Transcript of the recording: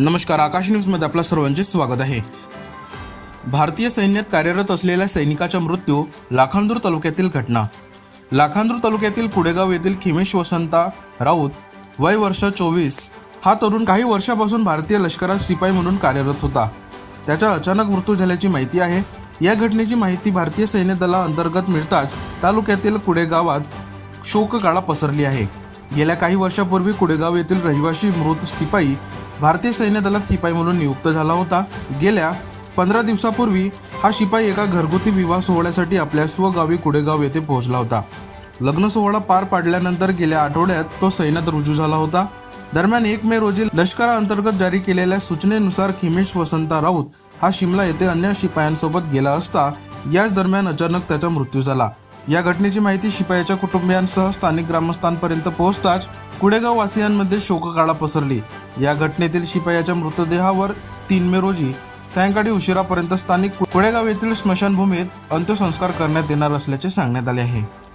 नमस्कार आकाश न्यूजमध्ये आपल्या सर्वांचे स्वागत आहे. भारतीय सैन्यात कार्यरत असलेल्या सैनिकाचा मृत्यू लाखांदूर तालुक्यातील घटना. लाखांदूर तालुक्यातील कुडेगाव येथील खिमेश वसंता राऊत वय वर्ष चोवीस हा तरुण काही वर्षापासून भारतीय लष्करात शिपाई म्हणून कार्यरत होता. त्याचा अचानक मृत्यू झाल्याची माहिती आहे. या घटनेची माहिती भारतीय सैन्य दलाअंतर्गत मिळताच तालुक्यातील कुडेगावात शोककाळा पसरली आहे. गेल्या काही वर्षापूर्वी कुडेगाव येथील रहिवासी मृत शिपाई भारतीय सैन्य दलात शिपाई म्हणून नियुक्त झाला होता. गेल्या पंधरा दिवसापूर्वी हा शिपाई एका घरगुती विवाह सोहळ्यासाठी आपल्या स्वगावी कुडेगाव येथे पोहोचला होता. लग्न सोहळा पार पाडल्यानंतर गेल्या आठवड्यात तो सैन्यात रुजू झाला होता. दरम्यान एक मे रोजी लष्कराअंतर्गत जारी केलेल्या सूचनेनुसार खिमेश वसंता राऊत हा शिमला येथे अन्य शिपायांसोबत गेला असता याच दरम्यान अचानक त्याचा मृत्यू झाला. या घटनेची माहिती शिपायाच्या कुटुंबियांसह स्थानिक ग्रामस्थांपर्यंत पोहोचताच कुडेगाव वासियांमध्ये शोककाळा पसरली. या घटनेतील शिपायाच्या मृतदेहावर तीन मे रोजी सायंकाळी उशिरापर्यंत स्थानिक कुडेगाव येथील स्मशानभूमीत अंत्यसंस्कार करण्यात येणार असल्याचे सांगण्यात आले आहे.